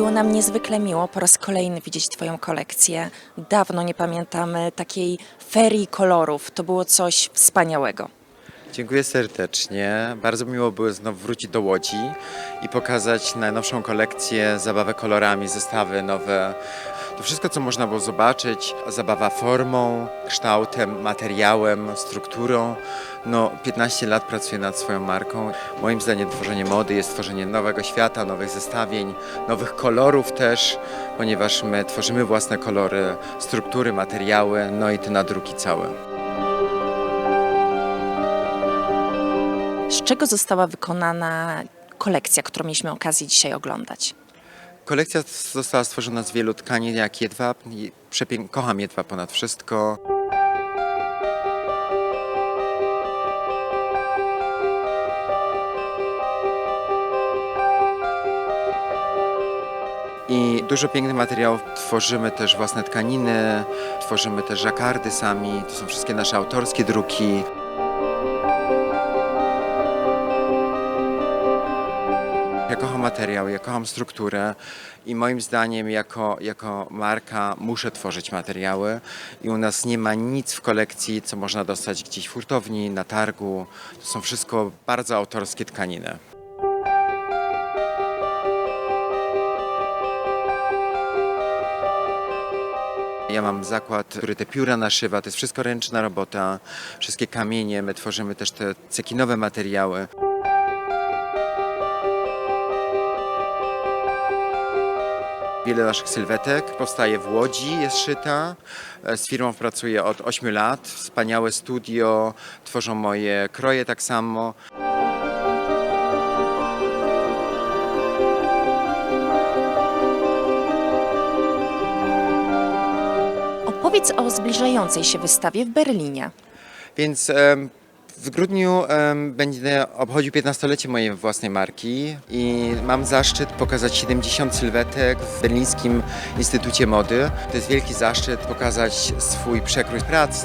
nam niezwykle miło po raz kolejny widzieć Twoją kolekcję. Dawno nie pamiętamy takiej ferii kolorów. To było coś wspaniałego. Dziękuję serdecznie. Bardzo miło było znowu wrócić do Łodzi i pokazać najnowszą kolekcję, zabawę kolorami, zestawy nowe. To wszystko, co można było zobaczyć, zabawa formą, kształtem, materiałem, strukturą. No, 15 lat pracuję nad swoją marką. Moim zdaniem tworzenie mody jest tworzenie nowego świata, nowych zestawień, nowych kolorów też, ponieważ my tworzymy własne kolory, struktury, materiały, no i te nadruki całe. Z czego została wykonana kolekcja, którą mieliśmy okazję dzisiaj oglądać? Kolekcja została stworzona z wielu tkanin jak jedwab. i Przepięk... Kocham jedwab ponad wszystko. I dużo pięknych materiałów. Tworzymy też własne tkaniny, tworzymy też żakardy sami. To są wszystkie nasze autorskie druki. Ja kocham materiał, ja kocham strukturę i moim zdaniem jako, jako marka muszę tworzyć materiały i u nas nie ma nic w kolekcji, co można dostać gdzieś w hurtowni, na targu. To są wszystko bardzo autorskie tkaniny. Ja mam zakład, który te pióra naszywa, to jest wszystko ręczna robota, wszystkie kamienie, my tworzymy też te cekinowe materiały. Wiele naszych sylwetek powstaje w Łodzi, jest szyta. E, Z firmą pracuję od 8 lat. Wspaniałe studio, tworzą moje kroje tak samo. Opowiedz o zbliżającej się wystawie w Berlinie. Więc w grudniu będę obchodził 15-lecie mojej własnej marki i mam zaszczyt pokazać 70 sylwetek w Berlińskim Instytucie Mody. To jest wielki zaszczyt pokazać swój przekrój prac.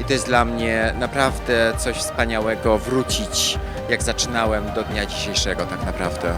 I to jest dla mnie naprawdę coś wspaniałego wrócić, jak zaczynałem do dnia dzisiejszego tak naprawdę.